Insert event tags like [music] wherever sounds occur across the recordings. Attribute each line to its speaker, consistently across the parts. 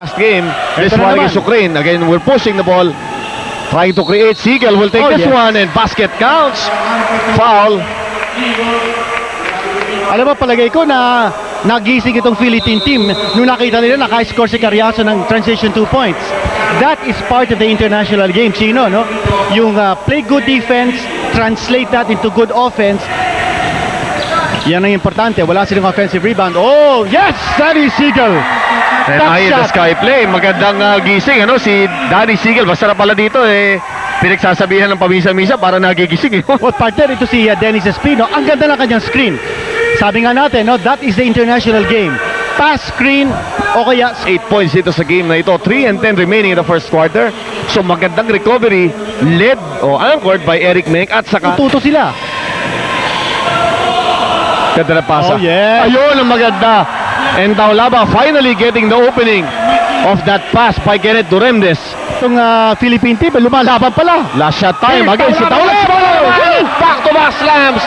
Speaker 1: Last game, this one against Ukraine. Again, we're pushing the ball. Trying to create. Siegel will take
Speaker 2: Oh,
Speaker 1: this
Speaker 2: yes.
Speaker 1: one and basket counts. Foul.
Speaker 2: Alam mo, palagay ko na nagising itong Philippine team nung nakita nila naka-score si Carriazo ng transition 2 points. That is part of the international game, Chino, no? Yung uh, play good defense, translate that into good offense. Yan ang importante. Wala silang offensive rebound. Oh, yes! Danny Siegel!
Speaker 1: In the sky play. Magandang uh, gising. Ano? Si Danny Siegel. Basta na pala dito eh. Pinagsasabihan ng pamisa-misa para nagigising. Eh.
Speaker 2: Well, partner, ito si uh, Dennis Espino. Ang ganda ng kanyang screen. Sabi nga natin, no, that is the international game. Pass screen o kaya
Speaker 1: 8 points dito sa game na ito. 3 and 10 remaining in the first quarter. So magandang recovery led o anchored by Eric Meng at saka
Speaker 2: tuto sila.
Speaker 1: Ganda na pasa.
Speaker 2: Oh, yeah.
Speaker 1: Ayun ang maganda. And Taulaba finally getting the opening of that pass by Kenneth Duremdes.
Speaker 2: Itong uh, Philippine team, eh, lumalaban pala.
Speaker 1: Last shot time
Speaker 2: Hey,
Speaker 1: against si
Speaker 2: Taulaba!
Speaker 1: Back to back slams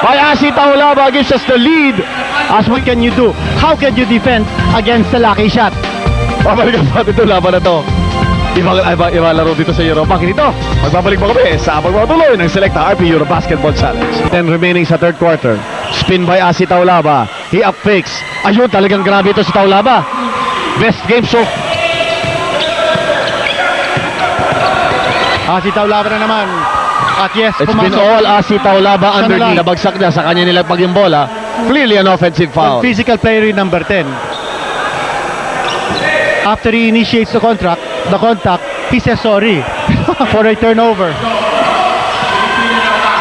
Speaker 1: by Asi Taulaba gives us the lead.
Speaker 2: As what can you do? How can you defend against the lucky shot?
Speaker 1: Babalikan pa ito laban na to. Ibang, iba, iba laro dito sa Europa. Kinito, magbabalik pa kami sa pagpapatuloy ng Selecta RP Euro Basketball Challenge. 10 remaining sa third quarter. Spin by Asi Taulaba. He up fakes. Ayun, talagang grabe ito si Taulaba. Best game so
Speaker 2: Ah, si Taulaba na naman. At yes,
Speaker 1: It's been
Speaker 2: pumasok.
Speaker 1: all Asi Taulaba underneath.
Speaker 2: lang.
Speaker 1: Nabagsak na sa kanya nilagpag yung bola. Clearly an offensive foul.
Speaker 2: Physical player in number 10. After he initiates the contract, the contact, he says sorry [laughs] for a turnover.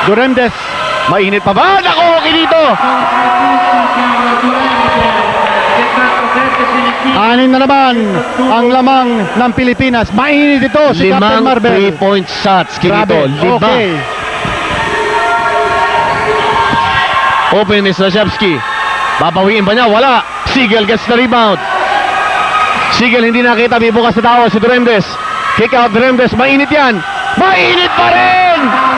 Speaker 2: Duremdes,
Speaker 1: Mainit pa ba? Nako, kinito!
Speaker 2: anin na naman ang lamang ng Pilipinas. Mainit ito si Captain
Speaker 1: Limang
Speaker 2: Marvel.
Speaker 1: three-point shots, kinito. Lima.
Speaker 2: Okay.
Speaker 1: Open is Rajewski. Babawiin ba niya? Wala. Siegel gets the rebound. Siegel hindi nakita. May bukas na tao si Duremdes. Kick out Duremdes. Mainit yan. Mainit pa rin!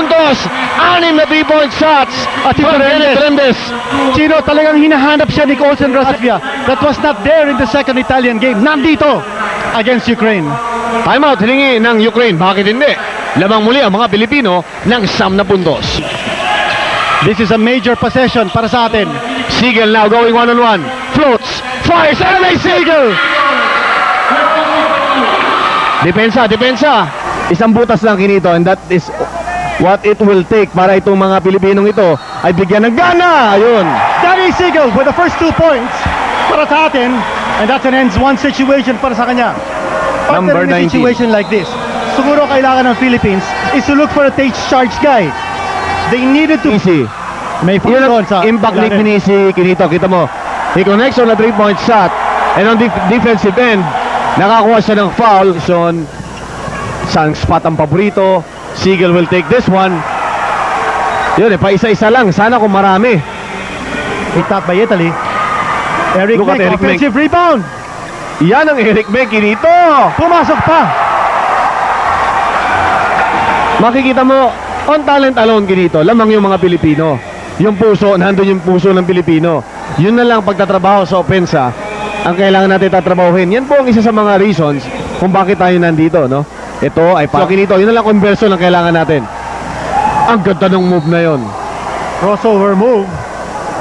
Speaker 1: 20 puntos! Anim na three-point shots
Speaker 2: At Duremdes. Chino, talagang hinahanap siya ni Colson Rasvia that was not there in the second Italian game. Nandito against Ukraine.
Speaker 1: Timeout hiningi ng Ukraine. Bakit hindi? Lamang muli ang mga Pilipino ng siyam na puntos.
Speaker 2: This is a major possession para sa atin.
Speaker 1: Siegel now going one-on-one. Floats. Fires. And may Siegel! Depensa, depensa. Isang butas lang kinito and that is what it will take para itong mga Pilipinong ito ay bigyan ng gana. Ayun.
Speaker 2: Danny Siegel with the first two points para sa atin. And that's an ends one situation para sa kanya. Partner,
Speaker 1: Number
Speaker 2: in a
Speaker 1: 19.
Speaker 2: situation like this, siguro kailangan ng Philippines is to look for a take charge guy. They needed to...
Speaker 1: Easy.
Speaker 2: May
Speaker 1: Yun ang
Speaker 2: sa...
Speaker 1: impact ni
Speaker 2: ilalim.
Speaker 1: Pinisi Kinito. Kita mo. He connects on a three-point shot and on the defensive end, nakakuha siya ng foul. So, saan spot ang paborito. Siegel will take this one. Yun eh, pa isa-isa lang. Sana kung marami.
Speaker 2: Picked up by Italy. Eric
Speaker 1: Look
Speaker 2: Mick,
Speaker 1: Eric
Speaker 2: offensive rebound.
Speaker 1: Yan ang Eric May Kinito.
Speaker 2: Pumasok pa.
Speaker 1: Makikita mo, on talent alone Kinito, lamang yung mga Pilipino. Yung puso, nandun yung puso ng Pilipino. Yun na lang pagtatrabaho sa opensa ang kailangan natin tatrabahuhin. Yan po ang isa sa mga reasons kung bakit tayo nandito, no? Ito ay para Kinito, yun na lang conversion ang kailangan natin. Ang ganda ng move na yon.
Speaker 2: Crossover move.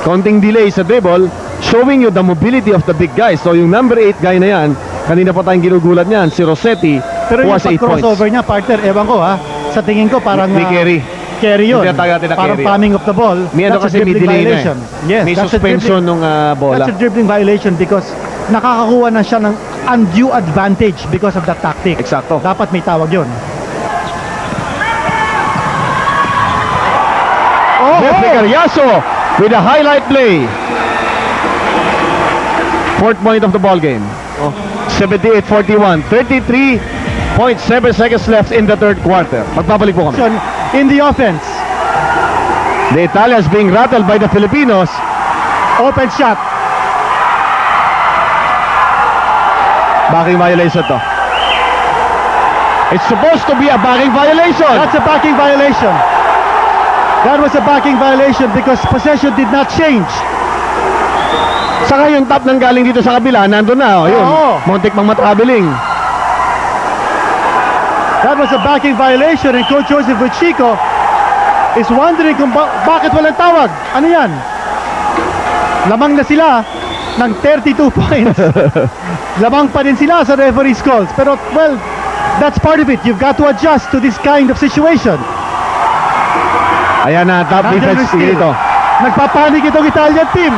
Speaker 1: Konting delay sa dribble, showing you the mobility of the big guys. So yung number 8 guy na yan, kanina pa tayong ginugulat niyan, si Rossetti,
Speaker 2: Pero
Speaker 1: who
Speaker 2: yung
Speaker 1: has 8 points.
Speaker 2: pag-crossover niya, partner, ewan ko ha. Sa tingin ko parang...
Speaker 1: May
Speaker 2: ah,
Speaker 1: carry.
Speaker 2: Carry yun.
Speaker 1: Natin na
Speaker 2: Parang
Speaker 1: carry.
Speaker 2: palming of the ball.
Speaker 1: May ano kasi may delay na
Speaker 2: violation.
Speaker 1: eh.
Speaker 2: Yes,
Speaker 1: May suspension nung ah, bola.
Speaker 2: That's a dribbling violation because nakakakuha na siya ng undue advantage because of that tactic.
Speaker 1: Eksakto.
Speaker 2: Dapat may tawag yun. Oh,
Speaker 1: Jeffrey Carriazo with a highlight play. Fourth point of the ball game. 78-41. 33.7 seconds left in the third quarter. Magbabalik po kami.
Speaker 2: In the offense,
Speaker 1: The Italians being rattled by the Filipinos.
Speaker 2: open shot.
Speaker 1: Backing violation to. It's supposed to be a backing violation.
Speaker 2: That's a backing violation. That was a backing violation because possession did not change.
Speaker 1: Saka yung top ng galing dito sa kabila, nandun na. Oh, yun.
Speaker 2: Oo.
Speaker 1: Muntik pang matraveling.
Speaker 2: That was a backing violation and Coach Joseph Buchico is wondering kung ba- bakit walang tawag. Ano yan? Lamang na sila ng 32 [laughs] points. Lamang pa din sila sa referee's calls. Pero, well, that's part of it. You've got to adjust to this kind of situation.
Speaker 1: Ayan na, top
Speaker 2: Nandyan
Speaker 1: defense
Speaker 2: steal.
Speaker 1: dito.
Speaker 2: Nagpapanik itong Italian team.